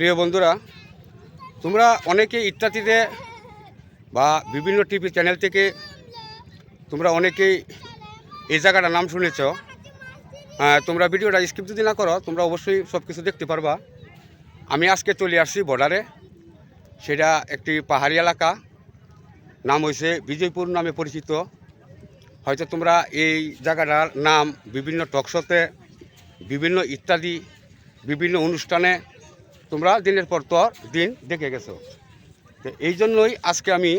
প্রিয় বন্ধুরা তোমরা অনেকে ইত্যাদিতে বা বিভিন্ন টিভি চ্যানেল থেকে তোমরা অনেকেই এই জায়গাটার নাম শুনেছ। আহ, তোমরা ভিডিওটা স্কিপ যদি না করো তোমরা অবশ্যই সব কিছু দেখতে পারবা। আমি আজকে চলে আসছি বর্ডারে। সেটা একটি পাহাড়ি এলাকা। নাম হয়েছে বিজয়পুর নামে পরিচিত। হয়তো তোমরা এই জায়গাটার নাম বিভিন্ন টকশোতে বিভিন্ন ইত্যাদি বিভিন্ন অনুষ্ঠানে তোমরা দিনের পর পর দিন দেখে গেছো। তো এই জন্যই আজকে আমি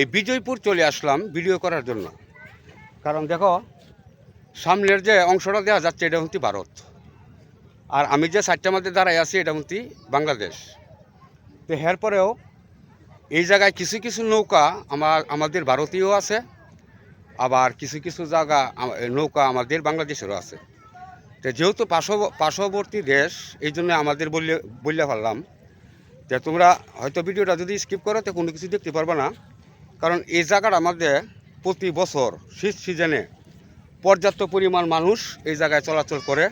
এই বিজয়পুর চলে আসলাম ভিডিও করার জন্য। কারণ দেখো, সামনের যে অংশটা দেওয়া যাচ্ছে, এটা হচ্ছে ভারত। আর আমি যে সাইডটার মধ্যে দাঁড়াই আছি, এটা হচ্ছে বাংলাদেশ। তো এরপরেও এই জায়গায় কিছু কিছু নৌকা আমার, আমাদের ভারতীয় আছে, আবার কিছু কিছু জায়গা নৌকা আমাদের বাংলাদেশেরও আছে। তো যেহেতু পার্শ্ব- পার্শ্ববর্তী দেশ, এই জন্য আমাদের বললে বললে পারলাম। যে তোমরা হয়তো ভিডিওটা যদি স্কিপ করো, তো কোনো কিছু দেখতে পারবে না। কারণ এই জায়গাটা আমাদের প্রতি বছর শীত সিজনে পর্যাপ্ত পরিমাণ মানুষ এই জায়গায় চলাচল করে,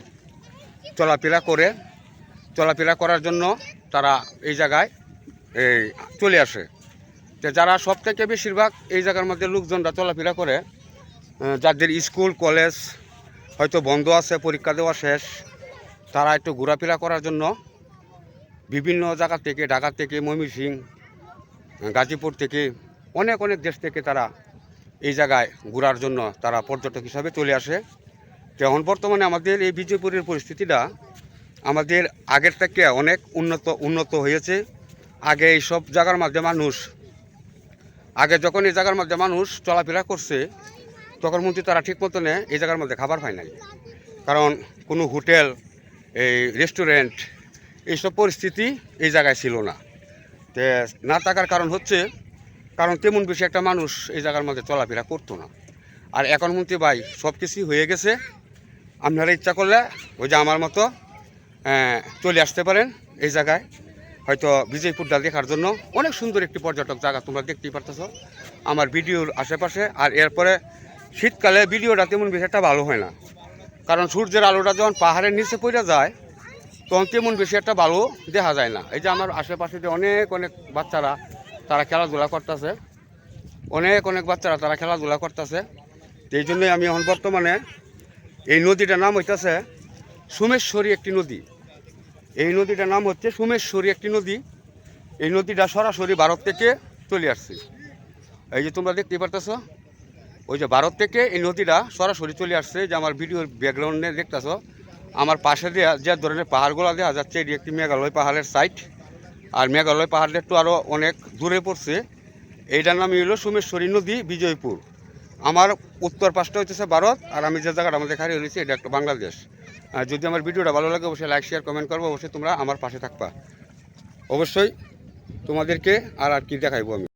চলাফেরা করে। চলাফেরা করার জন্য তারা এই জায়গায়, এই, চলে আসে। তো যারা সব থেকে বেশিরভাগ এই জায়গার মধ্যে লোকজনরা চলাফেরা করে যাদের স্কুল, কলেজ হয়তো বন্ধ আছে, পরীক্ষা দেওয়া শেষ। তারা একটু ঘোরাফেরা করার জন্য বিভিন্ন জায়গা থেকে, ঢাকা থেকে ময়মনসিং গাজীপুর থেকে, অনেক অনেক দেশ থেকে তারা এই জায়গায় ঘোরার জন্য তারা পর্যটক হিসাবে চলে আসে। এখন বর্তমানে আমাদের এই বিজয়পুরের পরিস্থিতিটা আমাদের আগের থেকে অনেক উন্নত উন্নত হয়েছে। আগে এই সব জায়গার মধ্যে মানুষ, আগে যখন এই জায়গার মধ্যে মানুষ চলাফেরা করছে তখন মন্ত্রী তারা ঠিক মতনে এই জায়গার মধ্যে খাবার পায় নাই। কারণ কোনো হোটেল, এই রেস্টুরেন্ট, এইসব পরিস্থিতি এই জায়গায় ছিল না। তে না থাকার কারণ হচ্ছে, কারণ তেমন বেশি একটা মানুষ এই জায়গার মধ্যে চলাফেরা করতো না। আর এখন মন্ত্রী ভাই সব কিছুই হয়ে গেছে। আপনারা ইচ্ছা করলে ওই যে আমার মতো চলে আসতে পারেন এই জায়গায়। হয়তো বিজয়পুরটা দেখার জন্য অনেক সুন্দর একটি পর্যটক জায়গা তোমরা দেখতেই পারতেছ। আমার ভিডিওর আশেপাশে, আর এরপরে শীতকালে ভিডিওটা তেমন বেশি একটা ভালো হয় না। কারণ সূর্যের আলোটা যখন পাহাড়ের নিচে পড়ে যায়, তখন তেমন বেশি একটা ভালো দেখা যায় না। এই যে আমার আশেপাশে যে অনেক অনেক বাচ্চারা, তারা খেলাধুলা করতেছে। অনেক অনেক বাচ্চারা তারা খেলাধুলা করতেছে। এই জন্যই আমি এখন বর্তমানে এই নদীটার নাম হইতেছে সুমেশ্বরী একটি নদী। এই নদীটার নাম হচ্ছে সুমেশ্বরী একটি নদী। এই নদীটা সরাসরি ভারত থেকে চলে আসছে। এই যে তোমরা দেখতে পারতেছো ওই যে ভারত থেকে এই নদীটা সরাসরি চলে আসছে যে আমার ভিডিওর ব্যাকগ্রাউন্ডে দেখতেছো। আমার পাশে দেওয়া যে ধরনের পাহাড়গুলো দেখা যাচ্ছে, এটি একটি মেঘালয় পাহাড়ের সাইট আর মেঘালয় পাহাড়টা একটু আরও অনেক দূরে পড়ছে। এইটার নামই হলো সোমেশ্বরী নদী, বিজয়পুর। আমার উত্তর পাশটা হচ্ছে ভারত, আর আমি যে জায়গাটা আমাদের খালি রয়েছি এটা একটা বাংলাদেশ। যদি আমার ভিডিওটা ভালো লাগে, অবশ্যই লাইক শেয়ার কমেন্ট করব, অবশ্যই তোমরা আমার পাশে থাকবা। অবশ্যই তোমাদেরকে আর আর কি দেখাইবো আমি।